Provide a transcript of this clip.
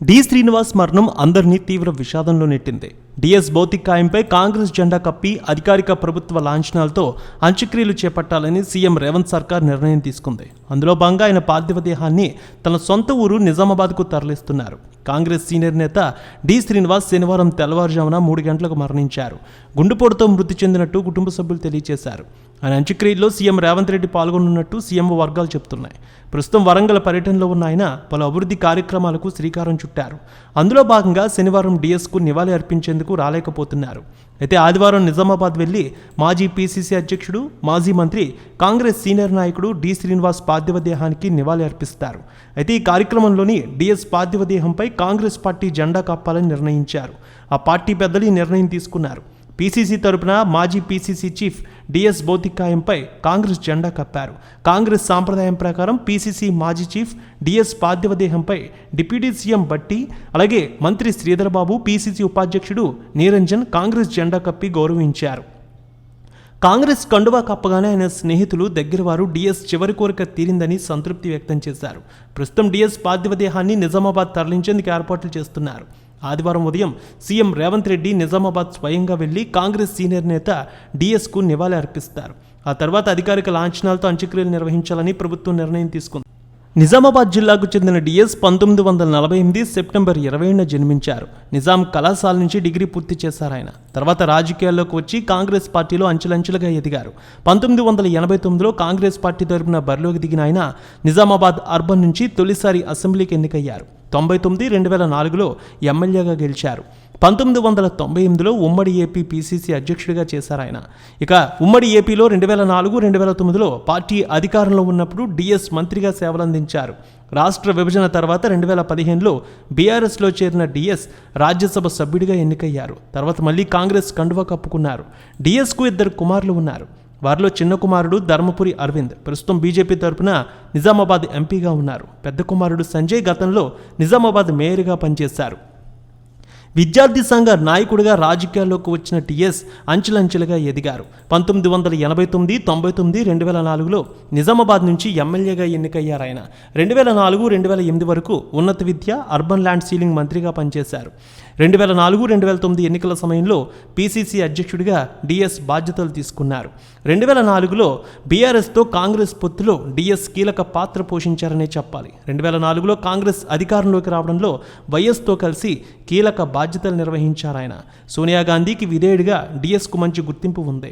D Srinivas మరణం అందరినీ తీవ్ర విషాదంలో నెట్టింది. డిఎస్ భౌతిక కాయంపై కాంగ్రెస్ జెండా కప్పి అధికారిక ప్రభుత్వ లాంఛనాలతో అంత్యక్రియలు చేపట్టాలని సీఎం రేవంత్ సర్కార్ నిర్ణయం తీసుకుంది. అందులో భాగంగా ఆయన పార్థివ దేహాన్ని తన సొంత ఊరు నిజామాబాద్కు తరలిస్తున్నారు. కాంగ్రెస్ సీనియర్ నేత డి శ్రీనివాస్ శనివారం తెల్లవారుజామున మూడు గంటలకు మరణించారు. గుండెపోటుతో మృతి చెందినట్టు కుటుంబ సభ్యులు తెలియజేశారు. ఆయన అంత్యక్రియల్లో సీఎం రేవంత్ రెడ్డి పాల్గొనున్నట్టు సీఎం వర్గాలు చెబుతున్నాయి ప్రస్తుతం వరంగల్ పర్యటనలో ఉన్న ఆయన పలు అభివృద్ధి కార్యక్రమాలకు శ్రీకారం చుట్టారు. అందులో భాగంగా శనివారం డిఎస్కు నివాళి అర్పించేందుకు రాలేకపోతున్నారు. అయితే ఆదివారం నిజామాబాద్ వెళ్ళి మాజీ పీసీసీ అధ్యక్షుడు మాజీ మంత్రి కాంగ్రెస్ సీనియర్ నాయకుడు డి శ్రీనివాస్ పార్థివ దేహానికి నివాళి అర్పిస్తారు. అయితే ఈ కార్యక్రమంలోని డిఎస్ పార్థివ దేహంపై కాంగ్రెస్ పార్టీ జెండా కప్పాలని నిర్ణయించారు. ఆ పార్టీ పెద్దలు ఈ నిర్ణయం తీసుకున్నారు. పీసీసీ తరపున మాజీ పీసీసీ చీఫ్ డిఎస్ భౌతికాయంపై కాంగ్రెస్ జెండా కప్పారు. కాంగ్రెస్ సాంప్రదాయం ప్రకారం పీసీసీ మాజీ చీఫ్ డిఎస్ పార్థివదేహంపై డిప్యూటీ సీఎం బట్టి అలాగే మంత్రి శ్రీధర్బాబు పీసీసీ ఉపాధ్యక్షుడు నిరంజన్ కాంగ్రెస్ జెండా కప్పి గౌరవించారు. కాంగ్రెస్ కండువా కప్పగానే ఆయన స్నేహితులు దగ్గరవారు డిఎస్ చివరి కోరిక తీరిందని సంతృప్తి వ్యక్తం చేశారు. ప్రస్తుతం డిఎస్ పార్థివదేహాన్ని నిజామాబాద్ తరలించేందుకు ఏర్పాట్లు చేస్తున్నారు. ఆదివారం ఉదయం సీఎం రేవంత్ రెడ్డి నిజామాబాద్ స్వయంగా వెళ్ళి కాంగ్రెస్ సీనియర్ నేత డిఎస్కు నివాళి అర్పిస్తారు. ఆ తర్వాత అధికారిక లాంఛనాలతో అంత్యక్రియలు నిర్వహించాలని ప్రభుత్వం నిర్ణయం తీసుకుంది. నిజామాబాద్ జిల్లాకు చెందిన డిఎస్ పంతొమ్మిది వందల నలభై ఎనిమిది సెప్టెంబర్ ఇరవైన జన్మించారు. నిజాం కళాశాల నుంచి డిగ్రీ పూర్తి చేశారు ఆయన. తర్వాత రాజకీయాల్లోకి వచ్చి కాంగ్రెస్ పార్టీలో అంచెలంచెలుగా ఎదిగారు. పంతొమ్మిది వందల ఎనభై తొమ్మిదిలో కాంగ్రెస్ పార్టీ తరపున బరిలోకి దిగిన ఆయన నిజామాబాద్ అర్బన్ నుంచి తొలిసారి అసెంబ్లీకి ఎన్నికయ్యారు. తొంభై తొమ్మిది రెండు వేల నాలుగులో ఎమ్మెల్యేగా గెలిచారు. పంతొమ్మిది వందల తొంభై ఎనిమిదిలో ఉమ్మడి ఏపీ పీసీసీ అధ్యక్షుడిగా చేశారు ఆయన. ఇక ఉమ్మడి ఏపీలో రెండు వేల నాలుగు రెండు వేల తొమ్మిదిలో పార్టీ అధికారంలో ఉన్నప్పుడు డిఎస్ మంత్రిగా సేవలందించారు. రాష్ట్ర విభజన తర్వాత రెండు వేల పదిహేనులో బీఆర్ఎస్లో చేరిన డిఎస్ రాజ్యసభ సభ్యుడిగా ఎన్నికయ్యారు. తర్వాత మళ్ళీ కాంగ్రెస్ కండువా కప్పుకున్నారు. డిఎస్కు ఇద్దరు కుమారులు ఉన్నారు. వారిలో చిన్న కుమారుడు ధర్మపురి అరవింద్. ప్రస్తుతం బీజేపీ తరపున నిజామాబాద్ ఎంపీగా ఉన్నారు. పెద్ద కుమారుడు సంజయ్ గతంలో నిజామాబాద్ మేయర్గా పనిచేశారు. విద్యార్థి సంఘ నాయకుడిగా రాజకీయాల్లోకి వచ్చిన టిఎస్ అంచెలంచెలుగా ఎదిగారు. పంతొమ్మిది వందల ఎనభై తొమ్మిది తొంభై తొమ్మిది రెండు వేల నాలుగులో నిజామాబాద్ నుంచి ఎమ్మెల్యేగా ఎన్నికయ్యారు ఆయన. రెండు వేల నాలుగు రెండు వేల ఎనిమిది వరకు ఉన్నత విద్య అర్బన్ ల్యాండ్ సీలింగ్ మంత్రిగా పనిచేశారు. రెండు వేల నాలుగు రెండు వేల తొమ్మిది ఎన్నికల సమయంలో పీసీసీ అధ్యక్షుడిగా డిఎస్ బాధ్యతలు తీసుకున్నారు. రెండు వేల నాలుగులో బీఆర్ఎస్తో కాంగ్రెస్ పొత్తులో డిఎస్ కీలక పాత్ర పోషించారనే చెప్పాలి. రెండు వేల నాలుగులో కాంగ్రెస్ అధికారంలోకి రావడంలో వైఎస్తో కలిసి కీలక బాధ్యత బాధ్యతలు నిర్వహించారు ఆయన సోనియా గాంధీకి విధేయుడిగా డిఎస్కు మంచి గుర్తింపు ఉంది.